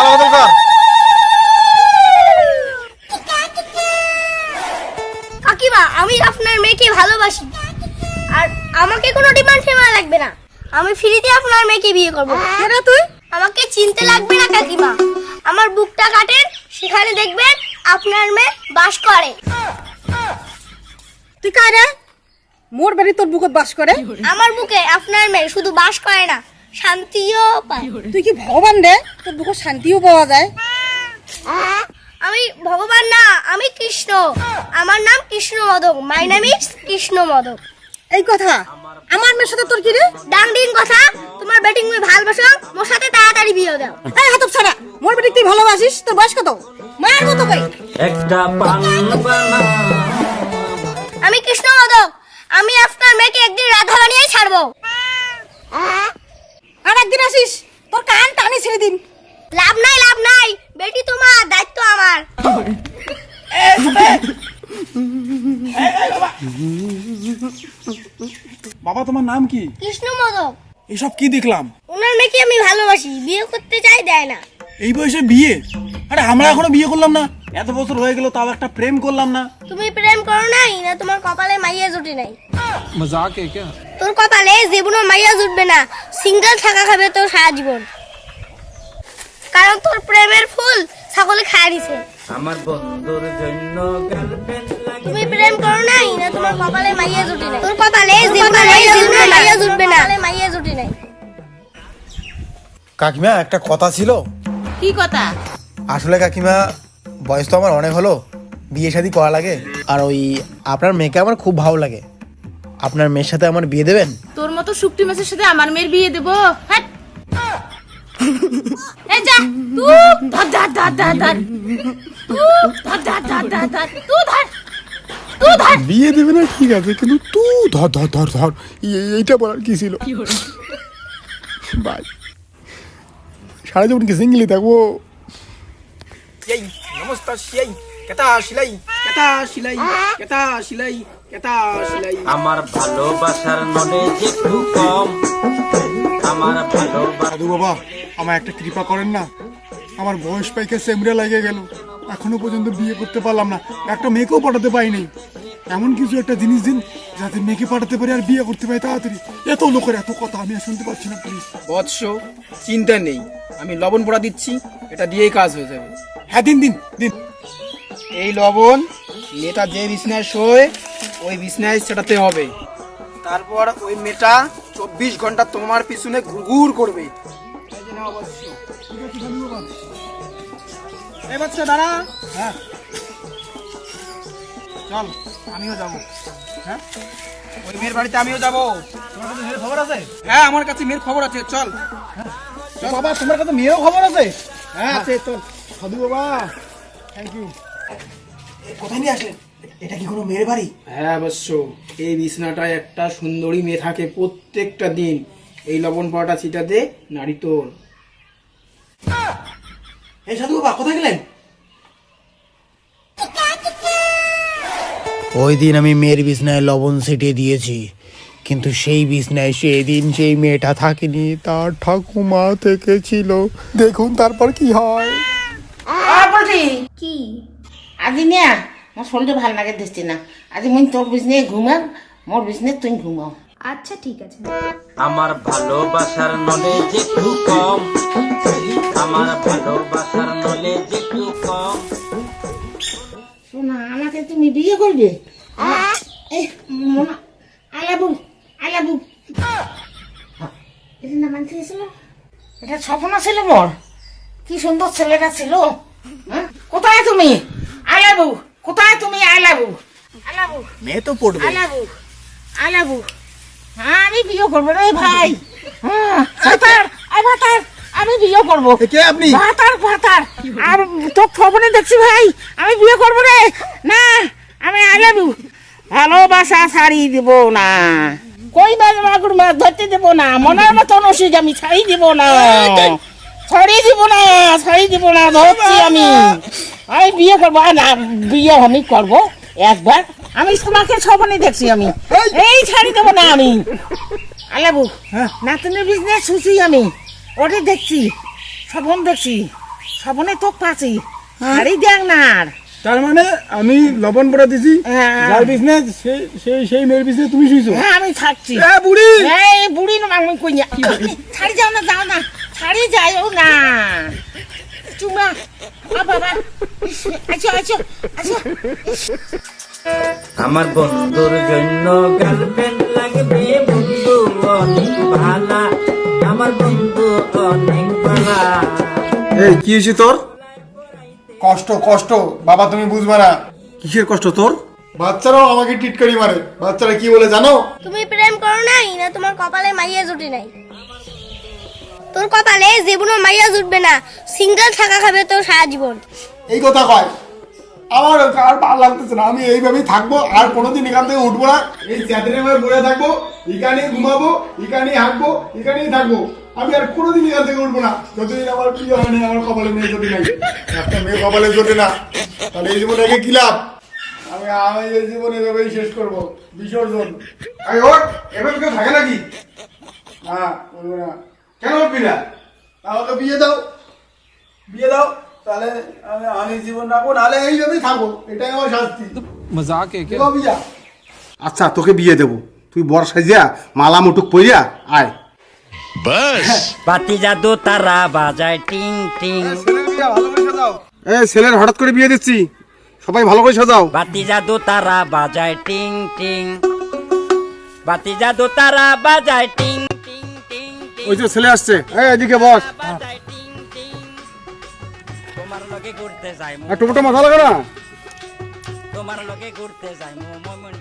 মালা বদল কর কাকিমা আমি আপনার মেয়েকে ভালোবাসি। আর আমাকে কোনো ডিমান্ড ফেমা লাগবে না। আমি ফ্রিতে আপনার মেয়েকে বিয়ে করব। কেন তুই? আমাকে চিনতে লাগবে না কাকিমা। আমার বুকটা কাটেন সেখানে দেখবেন আপনার মেয়ে বাস করে। তুই কারে মোর বাড়ি তোর বুকত বাস করে। আমার বুকে আপনার মেয়ে শুধু বাস করে না। শান্তিও পায়। তুই কি ভগবান রে? তোর বুকত শান্তিও পাওয়া যায়। আমি ভগবান না আমি কৃষ্ণ। আমার নাম কৃষ্ণ মদক মাই নাম ইজ কৃষ্ণ মদক এই কথা? আমার মেয়ের সাথে তোর কি রে? ডাং ডিং কথা। তোমার ব্যাটিং আমি ভালোবাসো। মোর সাথে তাড়াতাড়ি বিয়ে দাও। এই হাতপ ছাড়া মোর বাড়ি তুই ভালোবাসিস? তোর বয়স কত? মায়ের মতো কই? একটা পান আমি কৃষ্ণ মদক আমি আপনার মেয়েকে একদিন রাধা বানিয়ে ছাড়বো। আরেকদিন আসিস তোর কান টানি ছেড়ে দিন। লাভ নাই লাভ নাই। বেটি তোমার দায়িত্ব আমার। বাবা তোমার নাম কি? কৃষ্ণ মদক এসব কি দেখলাম? ওনার মেয়েকে আমি ভালোবাসি বিয়ে করতে চাই দেয় না। এই বয়সে বিয়ে? আরে আমরা এখনও বিয়ে করলাম না। এত বছর হয়ে গেল তাও একটা প্রেম করলাম না। তুমি প্রেম করো নাই না তোমার কপালে মাইয়া জুটি নাই। মজা কে কে? তোর কপালে জীবনও মাইয়া জুটবে না। সিঙ্গেল থাকা খাবে তোর সারা জীবন। কারণ তোর প্রেমের ফুল সকলে খায় দিছে। আমার বন্ধুর জন্য তুমি প্রেম করো নাই না তোমার কপালে মাইয়া জুটি নাই। তোর কপালে জীবনে মাইয়া জুটবে না। মাইয়া জুটি নাই। কাকিমা একটা কথা ছিল? কি কথা? আসলে কাকিমা বয়স তো আমার অনেক হলো। বিয়ে শাদি করা লাগে। আর ওই আপনার মেয়েকে আমার খুব ভালো লাগে। আপনার মেয়ের সাথে আমার বিয়ে দেবেন? তোর মতো শুকটি মাছের সাথে আমার মেয়ের বিয়ে দেবো। হাট। এই যা তুই ধর ধর ধর ধর ধর। তুই ধর ধর ধর ধর ধর। তুই ধর তুই ধর। বিয়ে দেবে না ঠিক আছে কিন্তু তু ধর ধর ধর ধর। এইটা বলার কি ছিল? ভাই সারা জীবন কি সিঙ্গেলি থাকব? এই নমস্কার সিলাই কেতা সিলাই কেতা সিলাই কেতা সিলাই কেতা সিলাই আমার ভালোবাসার নলেজ একটু কম আমার ভালোবাসা দাদু বাবা আমার একটা কৃপা করেন না। আমার বয়স পাইকে সেমরে লাগে গেল। এখনও পর্যন্ত বিয়ে করতে পারলাম না। একটা মেয়েকেও পাঠাতে পারিনি এমন কিছু একটা জিনিস দিন যাতে মেয়েকে পাঠাতে পারি আর বিয়ে করতে পারি তাড়াতাড়ি। এত লোকের এত কথা আমি আর শুনতে পাচ্ছি না প্লিজ বৎস চিন্তা নেই। আমি লবণ পোড়া দিচ্ছি এটা দিয়েই কাজ হয়ে যাবে। হ্যাঁ দিন দিন দিন। এই লবণ মেয়েটা যে বিছনায় শোয় ওই বিছনায় সেটাতে হবে। তারপর ওই মেয়েটা চব্বিশ ঘণ্টা তোমার পিছনে ঘুরঘুর করবে। এই বৎস দাঁড়া। হ্যাঁ। চল আমিও যাব। হ্যাঁ? ওই মেয়ের বাড়িতে আমিও যাব। তোমার কাছে মেয়ের খবর আছে হ্যাঁ আমার কাছে মেয়ের খবর আছে চল। ও বাবা তোমার কাছে মেয়েরও খবর আছে? হ্যাঁ আছে চল। সাধু বাবা থ্যাংক ইউ কোথায় নিয়ে আসলেন? এটা কি কোনো মেয়ের বাড়ি? হ্যাঁ অবশ্য এই বিছনাটায় একটা সুন্দরী মেয়ে থাকে প্রত্যেকটা দিন। এই লবণ পাওয়াটা ছিটাতে নারী তোর। এই সাধু বাবা কোথায় গেলেন? ওই দিন আমি মেয়ের বিছনায় লবণ ছিটিয়ে দিয়েছি। কিন্তু সেই বিছনায় সেই দিন সেই মেয়েটা থাকেনি তার ঠাকুমা থেকে ছিল দেখুন তারপর কি হয়। কি? আজি না মোর শরীরটা ভালো লাগে দেখছি না আজি মুই তোর বিজনে ঘুমাম মোর বিজনে তুই ঘুমাও। আচ্ছা ঠিক আছে। আমার ভালোবাসার নলেজ একটু কম আমার ভালোবাসার নলেজ একটু কম। শোনা আমাকে তুমি বিয়ে করবে এই মোনা আলাবু আলাবু। এটা না মানতে ছিল এটা স্বপ্ন ছিল মোর কি সুন্দর ছেলেটা ছিল হ্যাঁ? কোথায় তুমি? আলাবু। তুমি আলাবু আলাবু মেয়ে তো পড়বে। আলাবু আলাবু হ্যাঁ আমি বিয়ে করব রে ভাই। হ্যাঁ ভাতার আই ভাতার আমি বিয়ে করব। কে আপনি? ভাতার ভাতার। আর তোর খবরে দেখছি ভাই। আমি বিয়ে করব রে। না আমি আলাবু ভালোবাসা ছাড়ি দিব না। কই মাছ মাগুর মাছ ধরতে দেব না। মনের মতন ওষুধ আমি ছাড়ি দিব না। ছাড়ি দিব না ছাড়ি দিব না। ধরছি আমি। আমি বিয়ে করব আর না বিয়ে আমি করব একবার। আমি তোমাকে সবনে দেখছি আমি। এই! ছাড়ি দেবো না আমি। আলাবু নাতনের বিজনেস শুছি আমি। ওটা দেখছি সবন দেখছি। সবনে তো পাচ্ছি। শাড়ি দেখ না আর। তার মানে আমি লবণ পড়া দিছি হ্যাঁ। যার বিজনেস সেই সেই সেই মেয়ের বিজনেস তুমি শুইছো হ্যাঁ আমি থাকছি। এ বুড়ি! এই বুড়ি না আমি কই না। ছাড়ি যাও না যাও না। ছাড়ি যাও না। চুমা বাবা। আচ্ছা আচ্ছা আচ্ছা। আমার বন্ধুর জন্য গার্লফ্রেন্ড লাগবে বন্ধু অনেক ভালা আমার বন্ধু অনেক ভালা এই কি হয়েছে তোর? কষ্ট কষ্ট। বাবা তুমি বুঝবে না। কিসের কষ্ট তোর? বাচ্চারাও আমাকে টিটকারি মারে। বাচ্চারা কি বলে জানো? তুমি প্রেম করো নাই না তোমার কপালে মাইয়া জুটে নাই? তোর কপালে জীবনও মাইয়া জুটবে না। সিঙ্গেল থাকা খাবে তোর সারা জীবন। এই কথা কয়। আমার আর ভালো লাগতেছে না, আমি এইভাবেই থাকব, আর কোনোদিন এখান থেকে উঠবো না। এই চ্যাটের মধ্যে পড়ে থাকব, এখানেই ঘুমাবো, এখানেই হাঁটবো, এখানেই থাকব। আমি আর কোনোদিন এখান থেকে উঠবো না। যতদিন আমার প্রিয় হয়নি আমার কপালে মেয়ে জোটে নাই। একটা মেয়ে কপালে জোটে না, তাহলে এই জীবনে একে কি লাভ? আমি আমি এই জীবনে এভাবেই শেষ করব, বিসর্জন। আরে ওর এভাবে কেউ থাকে নাকি? না বলব না। কেন উঠবি না আমাকে বিয়ে দাও। বিয়ে দাও তাহলে আমি আমি জীবন রাখব নাহলে এইভাবেই থাকব। এটাই আমার শাস্তি। মজাক বিয়া। আচ্ছা তোকে বিয়ে দেবো। তুই বর সাজিয়া মালা মুটুক পইয়া আয়। বাতি জাদু তারা বাজায় টিং টিং। এ ছেলের হঠাৎ করে বিয়ে দিচ্ছি। সবাই ভালো করে সাজাও। বাতি জাদু তারা বাজায় টিং টিং। বাতি জাদু তারা বাজায় টিং ওই যে ছেলে আসছে। এই এদিকে বস। তোমার লগে ঘুরতে যাই আর মাথা লাগা না? তোমার লগে ঘুরতে যাই মমন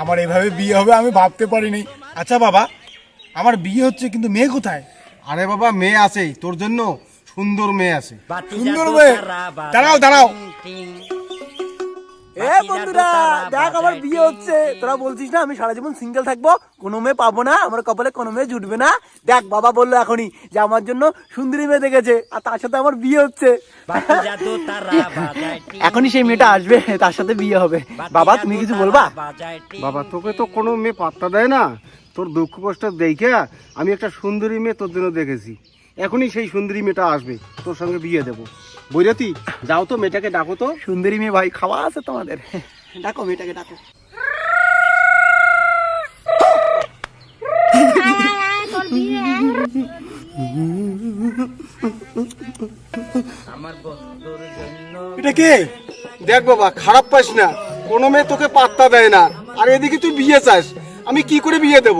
আমার এভাবে বিয়ে হবে আমি ভাবতে পারিনি। আচ্ছা বাবা আমার বিয়ে হচ্ছে কিন্তু মেয়ে কোথায়? আরে বাবা মেয়ে আছেই তোর জন্য সুন্দর মেয়ে আছে। সুন্দর মেয়ে। দাঁড়াও, দাঁড়াও। এ বন্ধুরা দেখ আমার বিয়ে হচ্ছে। তোরা বলছিস না আমি সারা জীবন সিঙ্গেল থাকব কোনো মেয়ে পাবো না আমার কপালে কোনো মেয়ে জুটবে না। দেখ বাবা বলল এখনই যে আমার জন্য সুন্দরী মেয়ে দেখেছে আর তার সাথে আমার বিয়ে হচ্ছে। এখনই সেই মেয়েটা আসবে তার সাথে বিয়ে হবে। বাবা তুমি কিছু বলবা? বাবা তোকে তো কোনো মেয়ে পাত্তা দেয় না। তোর দুঃখ কষ্ট দেখে আমি একটা সুন্দরী মেয়ে তোর জন্য দেখেছি। এখনই সেই সুন্দরী মেয়েটা আসবে তোর সঙ্গে বিয়ে দেবো। বৈরাতি যাও তো মেয়েটাকে ডাকো তো। সুন্দরী মেয়ে ভাই খাওয়া আছে তোমাদের? ডাকো মেয়েটাকে ডাকো। এটা কে? দেখ বাবা খারাপ পাস না। কোনো মেয়ে তোকে পাত্তা দেয় না। আর এদিকে তুই বিয়ে চাস। আমি কি করে বিয়ে দেব?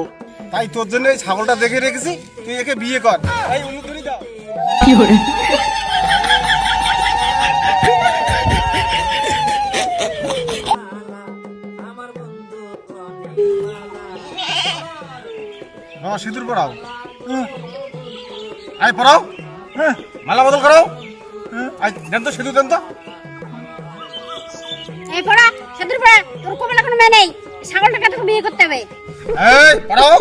তাই তোর জন্য এই ছাগলটা দেখে রেখেছি। তুই একে বিয়ে কর। দাও বাবা সিঁদুর পড়াও আয় পড়াও হ্যাঁ। মালা বদল করো আয় দেন তো সিঁদুর দেন তো। এই পড়া সাদুর পড়া তোর কপালে কোনো মেয়ে নেই। ছাগলটাকে তোকে বিয়ে করতে হবে। এই পড়াও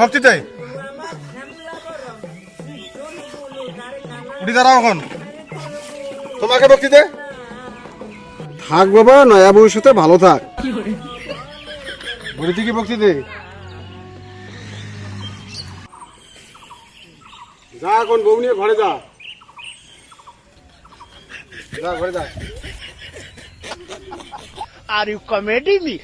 ভক্তিতে উঠি দাঁড়াও এখন। তোমাকে ভক্তিতে থাক বাবা নয়া ভবিষ্যতে ভালো থাক। বলি কি ভক্তিতে যা এখন বউ নিয়ে ঘরে যা। যা ঘরে যা। Are you comedy me